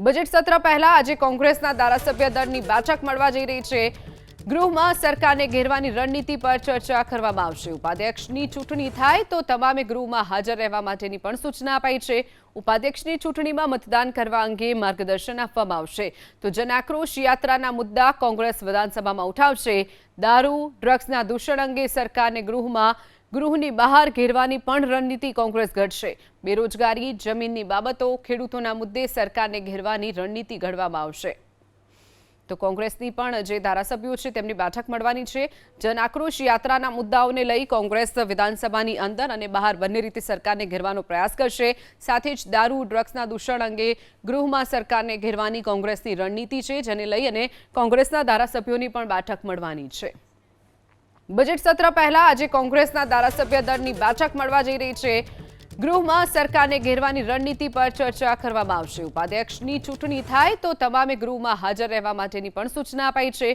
Budget સત્ર પહેલા આજે કોંગ્રેસના ધારાસભ્ય દળની બેઠક મળવા જઈ રહી છે. ગૃહમાં સરકારને ઘેરવાની રણનીતિ પર ચર્ચા કરવામાં આવશે. ઉપાધ્યક્ષની ચૂંટણી થાય તો તમામે ગૃહમાં હાજર રહેવા માટેની પણ સૂચના અપાઈ છે. ઉપાધ્યક્ષની ચૂંટણીમાં મતદાન કરવા અંગે માર્ગદર્શન આપવામાં આવશે. તો જનાક્રોશ યાત્રાના મુદ્દા કોંગ્રેસ વિધાનસભામાં ઉઠાવશે. દારૂ, ડ્રગ્સના દૂષણ અંગે સરકારને ગૃહમાં ગૃહની બહાર ઘેરવાની પણ રણનીતિ કોંગ્રેસ ઘડશે. બેરોજગારી, જમીનની બાબતો, ખેડૂતોના મુદ્દે સરકારને ઘેરવાની રણનીતિ ઘડવામાં આવશે. તો કોંગ્રેસની પણ જે ધારાસભ્યો છે, તેમની બેઠક મળવાની છે. જન આક્રોશ યાત્રાના મુદ્દાઓને લઈ કોંગ્રેસ વિધાનસભાની અંદર અને બહાર બંને રીતે સરકારને ઘેરવાનો પ્રયાસ કરશે. સાથે જ દારૂ, ડ્રગ્સના દૂષણ અંગે ગૃહમાં સરકારને ઘેરવાની કોંગ્રેસની રણનીતિ છે, જેને લઈ અને કોંગ્રેસના ધારાસભ્યોની પણ બેઠક મળવાની છે. બજેટ સત્ર પહેલા આજે કોંગ્રેસના ધારાસભ્ય દળની બેઠક મળવા જઈ રહી છે. ગૃહમાં સરકારને ઘેરવાની રણનીતિ પર ચર્ચા કરવામાં આવશે. ઉપાધ્યક્ષની ચૂંટણી થાય તો તમામે ગૃહમાં હાજર રહેવા માટેની પણ સૂચના અપાઈ છે.